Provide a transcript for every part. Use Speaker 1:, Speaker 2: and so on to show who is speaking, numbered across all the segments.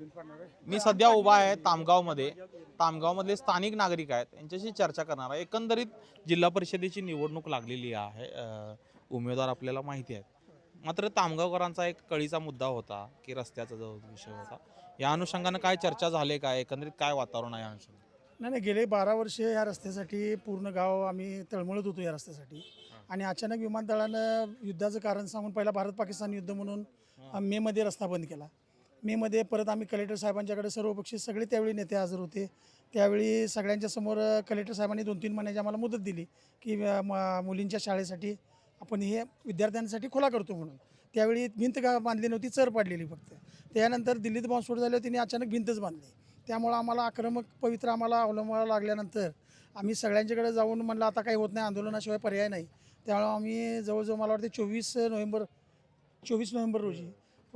Speaker 1: मी सध्या उभा आहे तामगावमध्ये. तामगावमधले स्थानिक नागरिक आहेत. यांच्याशी चर्चा करणार आहे. एकंदरीत जिल्हा परिषदेची निवडणूक लागलेली आहे. उमेदवार आपल्याला माहिती आहेत. मात्र तामगावकरांचा एक कळीचा मुद्दा होता की रस्त्याचा जो विषय होता. या अनुषंगानं काय चर्चा झाली काय एकंदरीत काय वातावरण आहे या अनुषंगाने?
Speaker 2: नाही नाही गेले बारा वर्षे या रस्त्यासाठी पूर्ण गाव आम्ही तळमळत होतो या रस्त्यासाठी. आणि अचानक विमानतळानं युद्धाचं कारण सांगून पहिला भारत पाकिस्तान युद्ध म्हणून मेमध्ये रस्ता बंद केला. मेमध्ये परत आम्ही कलेक्टर साहेबांच्याकडे सर्वपक्षी सगळे त्यावेळी नेते हजर होते. त्यावेळी सगळ्यांच्या समोर कलेक्टर साहेबांनी दोन तीन महिन्याची आम्हाला मुदत दिली की म- मुलींच्या शाळेसाठी आपण हे विद्यार्थ्यांसाठी खुला करतो म्हणून. त्यावेळी भिंत का बांधली नव्हती चर पाडलेली फक्त. त्यानंतर दिल्लीत बॉम्बस्फोट झाल्यावर तिने अचानक भिंतच बांधली. त्यामुळं आम्हाला आक्रमक पवित्र आम्हाला अवलंबायला लागल्यानंतर आम्ही सगळ्यांच्याकडे जाऊन म्हणलं आता काही होत नाही आंदोलनाशिवाय पर्याय नाही. त्यामुळं आम्ही जवळजवळ मला वाटते चोवीस नोव्हेंबर चोवीस नोव्हेंबर रोजी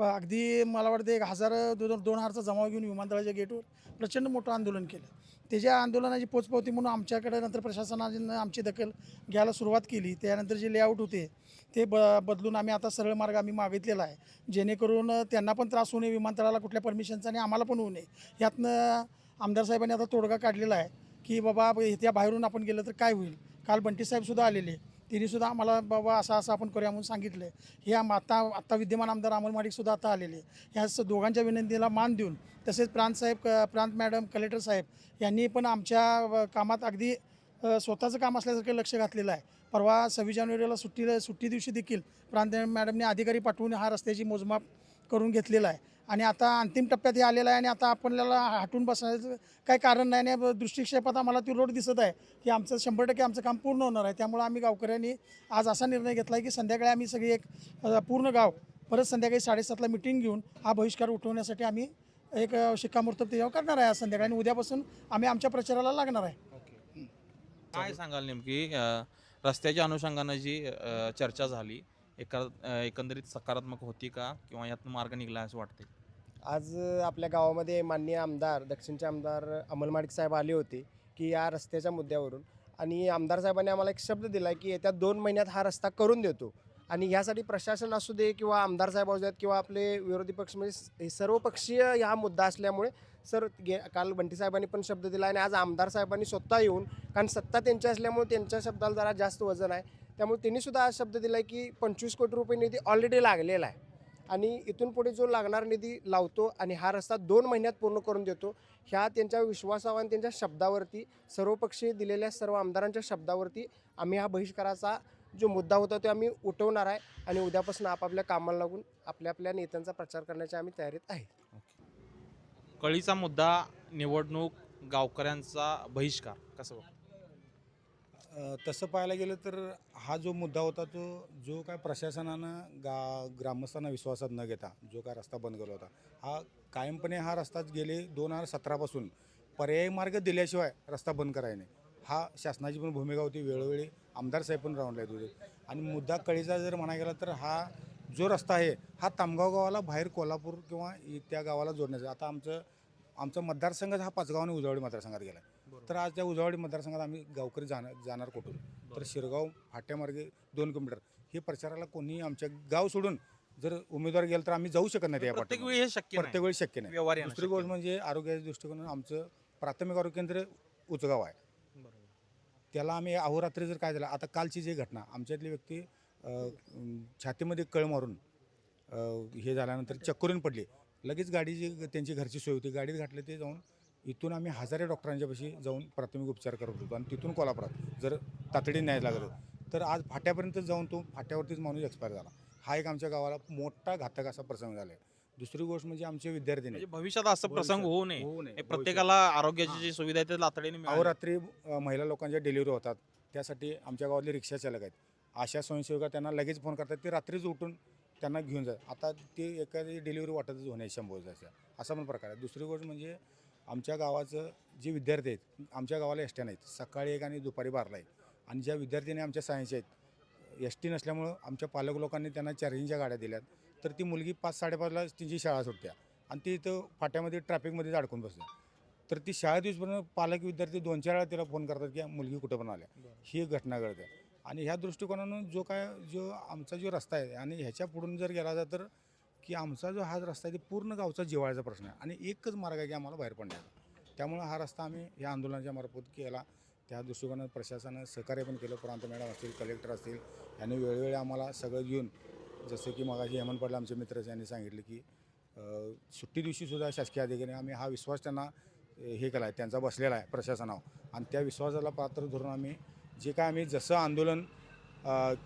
Speaker 2: अगदी मला वाटतं एक हजार दोन दोन हजारचा जमाव घेऊन विमानतळाच्या गेटवर प्रचंड मोठं आंदोलन केलं. त्याच्या आंदोलनाची पोचपावती म्हणून आमच्याकडे नंतर प्रशासनाने आमची दखल घ्यायला सुरुवात केली त्यानंतर जे लेआउट होते ते ब बदलून आम्ही आता सरळ मार्ग आम्ही मागितलेला आहे. जेणेकरून त्यांना पण त्रास होऊ नये विमानतळाला कुठल्या परमिशनचा आणि आम्हाला पण होऊ नये. यातनं आमदार साहेबांनी आता तोडगा काढलेला आहे की बाबा त्या बाहेरून आपण गेलं तर काय होईल? काल बंटी साहेबसुद्धा आलेले. तिने सुद्धा आम्हाला बाबा असं असं आपण करूया म्हणून सांगितलं हे आम- आता आत्ता विद्यमान आमदार अमोल माडिकसुद्धा आता आलेले ह्या स- दोघांच्या विनंतीला मान देऊन तसेच प्रांत साहेब क- प्रांत मॅडम कलेक्टर साहेब यांनी पण आमच्या कामात अगदी स्वतःचं काम असल्यासारखं लक्ष घातलेलं आहे. परवा सव्वीस जानेवारीला सुट्टीला सुट्टी दिवशी देखील प्रांत मॅडमने अधिकारी पाठवून हा रस्त्याची मोजमाप करून घेतलेला आहे. आणि आता अंतिम टप्प्यात हे आलेलं आहे आणि आता आपल्याला हटून बसायचं काही कारण नाही आणि दृष्टिक्षेपात आम्हाला ती रोड दिसत आहे की आमचं शंभर टक्के आमचं काम पूर्ण होणार आहे. त्यामुळे आम्ही गावकऱ्यांनी आज असा निर्णय घेतला आहे की संध्याकाळी आम्ही सगळी एक पूर्ण गाव परत संध्याकाळी साडेसातला मिटिंग घेऊन हा बहिष्कार उठवण्यासाठी आम्ही एक शिक्कामोर्तब त्याच्यावर करणार आहे आज संध्याकाळी आणि उद्यापासून आम्ही आमच्या प्रचाराला लागणार आहे.
Speaker 1: काय सांगाल नेमकी रस्त्याच्या अनुषंगानं जी चर्चा झाली एका एकंदरीत सकारात्मक होती का? किंवा यातून मार्ग निघला असं वाटते
Speaker 3: आज आपल्या गावामध्ये माननीय आमदार दक्षिणचे आमदार अमल माडिक साहेब आले होते की या रस्त्याच्या मुद्द्यावरून. आणि आमदार साहेबांनी आम्हाला एक शब्द दिला की येत्या दोन महिन्यात हा रस्ता करून देतो. आणि ह्यासाठी प्रशासन असू दे किंवा आमदार साहेब असू देत किंवा आपले विरोधी पक्ष म्हणजे हे सर्वपक्षीय हा मुद्दा असल्यामुळे सर गे काल बंटी साहेबांनी पण शब्द दिला आणि आज आमदार साहेबांनी स्वतः येऊन कारण सत्ता त्यांची असल्यामुळे त्यांच्या शब्दाला जरा जास्त वजन आहे. त्यामुळे त्यांनी सुद्धा आज शब्द दिला की पंचवीस कोटी रुपये निधी ऑलरेडी लागलेला आहे. आणि इथून पुढे जो लागणार निधी लावतो आणि हा रस्ता दोन महिन्यात पूर्ण करून देतो ह्या त्यांच्या विश्वासावर आणि त्यांच्या शब्दावरती सर्वपक्षीय दिलेल्या सर्व आमदारांच्या शब्दावरती आम्ही हा बहिष्काराचा जो मुद्दा होता तो आम्ही उठवणार आहे आणि उद्यापासून आपापल्या कामाला लागून आपल्या आपल्या नेत्यांचा प्रचार करण्याच्या आम्ही तयारीत आहे.
Speaker 1: कळीचा मुद्दा निवडणूक गावकऱ्यांचा बहिष्कार कसं बघ
Speaker 4: तसं पाहायला गेलं तर हा जो मुद्दा होता तो जो काय प्रशासनानं गा ग्रामस्थांना विश्वासात न घेता जो काय रस्ता बंद केला होता हा कायमपणे हा रस्ताच गेले दोन हजार सतरापासून पर्यायी मार्ग दिल्याशिवाय रस्ता बंद करायने हा शासनाची पण भूमिका होती वेळोवेळी आमदार साहेब पण राऊंडला येत होते. आणि मुद्दा कळीचा जर म्हणा गेला तर हा जो रस्ता आहे हा तामगाव गावाला बाहेर कोल्हापूर किंवा त्या गावाला जोडण्याचा आता आमचं आमचा मतदारसंघ हा पाचगावने आणि उजावडी मतदारसंघात गेला आहे तर आज त्या उजावडी मतदारसंघात आम्ही गावकरी जाणार जाणार कुठून? तर शिरगाव फाट्यामार्गे दोन किलोमीटर. हे प्रचाराला कोणी आमच्या गाव सोडून जर उमेदवार गेला तर आम्ही जाऊ शकत नाही त्या
Speaker 1: प्रत्येक. वेळी हे शक्य नाही.
Speaker 4: प्रत्येक वेळी शक्य नाही. दुसरी गोष्ट म्हणजे आरोग्याच्या दृष्टिकोनातून आमचं प्राथमिक आरोग्य केंद्र उचगाव आहे. त्याला आम्ही अहोरात्री जर काय झालं आता कालची जी घटना आमच्यातली व्यक्ती अ, छातीमध्ये कळ मारून अ, हे झाल्यानंतर चक्करून पडली. लगेच गाडी जी त्यांची घरची सोय होती. गाडीत घातले ते जाऊन इथून आम्ही हजारे डॉक्टरांच्यापाशी जाऊन प्राथमिक उपचार करत होतो आणि तिथून कोल्हापुरात जर तातडी न्याय होतं. तर आज फाट्यापर्यंत जाऊन तो फाट्यावरतीच माणूस एक्सपायर झाला. हा एक आमच्या गावाला मोठा घातक असा प्रसंग झाला आहे दुसरी गोष्ट म्हणजे आमचे विद्यार्थी
Speaker 1: म्हणजे भविष्यात असं प्रसंग होऊ नये.
Speaker 4: होऊ नये.
Speaker 1: हे प्रत्येकाला आरोग्याची जी सुविधा आहे ते तातडीने.
Speaker 4: अहोरात्री महिला लोकांच्या डिलिव्हरी होतात. त्यासाठी आमच्या गावातले रिक्षा चालक आहेत. आशा स्वयंसेविका त्यांना लगेच फोन करतात. ते रात्रीच उठून त्यांना घेऊन जातात. आता ते एखादी डिलिव्हरी वाटतच होण्याची शंभर जायचं असा पण प्रकार आहे. दुसरी गोष्ट म्हणजे आमच्या गावाचं जे विद्यार्थी आहेत आमच्या गावाला एस नाहीत. सकाळी एक आणि दुपारी बारला आहेत आणि ज्या विद्यार्थ्यांनी आमच्या सायन्सच्या आहेत एस टी नसल्यामुळं आमच्या पालक लोकांनी त्यांना चार्जिंगच्या गाड्या दिल्यात. तर ती मुलगी पाच साडेपाचला तिची शाळा सुटत्या. आणि ती इथं फाट्यामध्ये ट्रॅफिकमध्ये अडकून बसते तर ती शाळेत येऊपर्यंत पालक विद्यार्थी दोन चार वेळा तिला फोन करतात की मुलगी कुठं पण आल्या? ही एक घटना घडते. आणि ह्या दृष्टिकोनानं जो काय जो आमचा जो रस्ता आहे आणि ह्याच्या पुढून जर गेला जा तर की आमचा जो हा रस्ता आहे ते पूर्ण गावचा जिवाळ्याचा प्रश्न आहे. आणि एकच मार्ग आहे की आम्हाला बाहेर पडण्याचा. त्यामुळं हा रस्ता आम्ही या आंदोलनाच्या मार्फत केला. त्या दृष्टिकोनात प्रशासनानं सहकार्य पण केलं. प्रांत मॅडम असतील कलेक्टर असतील यांनी वेळोवेळी आम्हाला सगळं घेऊन जसं की मगाशी हेमंत पाटील आमचे मित्र यांनी सांगितलं की सुट्टी दिवशीसुद्धा शासकीय अधिकारी आम्ही हा विश्वास त्यांना हे केला आहे त्यांचा बसलेला आहे प्रशासनावर. आणि त्या विश्वासाला पात्र धरून आम्ही जे काय आम्ही जसं आंदोलन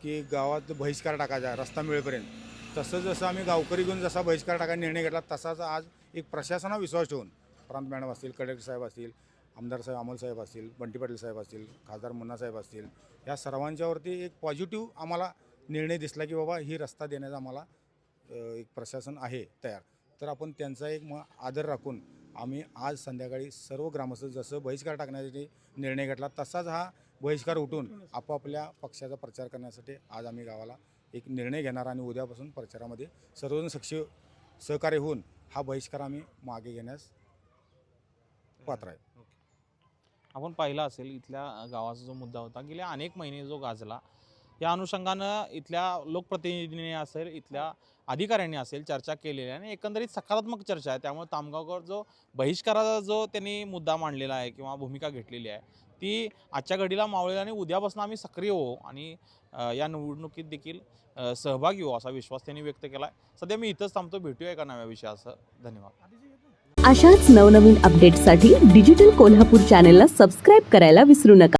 Speaker 4: की गावात बहिष्कार टाकायचा आहे, रस्ता मिळेपर्यंत तसं जसं आम्ही गावकरी घेऊन जसा बहिष्कार टाकायचा निर्णय घेतला तसाच आज एक प्रशासनावर विश्वास ठेवून प्रांत मॅडम असतील कलेक्टर साहेब असतील आमदार साहेब अमोल साहेब असतील बंटी पाटील साहेब असतील खासदार मुन्ना साहेब असतील या सर्वांच्यावरती एक पॉझिटिव्ह आम्हाला निर्णय दिसला की बाबा ही रस्ता देण्याचा आम्हाला एक प्रशासन आहे तयार. तर आपण त्यांचा एक मग आदर राखून आम्ही आज संध्याकाळी सर्व ग्रामस्थ जसं बहिष्कार टाकण्यासाठी निर्णय घेतला तसाच हा बहिष्कार उठून आपापल्या पक्षाचा प्रचार करण्यासाठी आज आम्ही गावाला एक निर्णय घेणार आणि उद्यापासून प्रचारामध्ये सर्वजण सक्ष सहकार्य होऊन हा बहिष्कार आम्ही मागे घेण्यास पात्र आहे.
Speaker 1: आपण पाहिलं असेल इथल्या गावाचा जो मुद्दा होता गेल्या अनेक महिने जो गाजला या अनुषंगानं इथल्या लोकप्रतिनिधींनी असेल इथल्या अधिकाऱ्यांनी असेल चर्चा केलेली आहे आणि एकंदरीत सकारात्मक चर्चा आहे. त्यामुळे तामगावकर जो बहिष्काराचा जो त्यांनी मुद्दा मांडलेला आहे किंवा भूमिका घेतलेली आहे ती आजच्या घडीला मावळेल आणि उद्यापासून आम्ही सक्रिय हो आणि या निवडणुकीत देखील सहभागी हो असा विश्वास त्यांनी व्यक्त केला आहे सध्या मी इथंच थांबतो. भेटूया एका नव्या विषयासह. धन्यवाद.
Speaker 5: अशाच नवनवीन अपडेट्ससाठी डिजिटल कोल्हापूर चॅनेलला सबस्क्राईब करायला विसरू नका.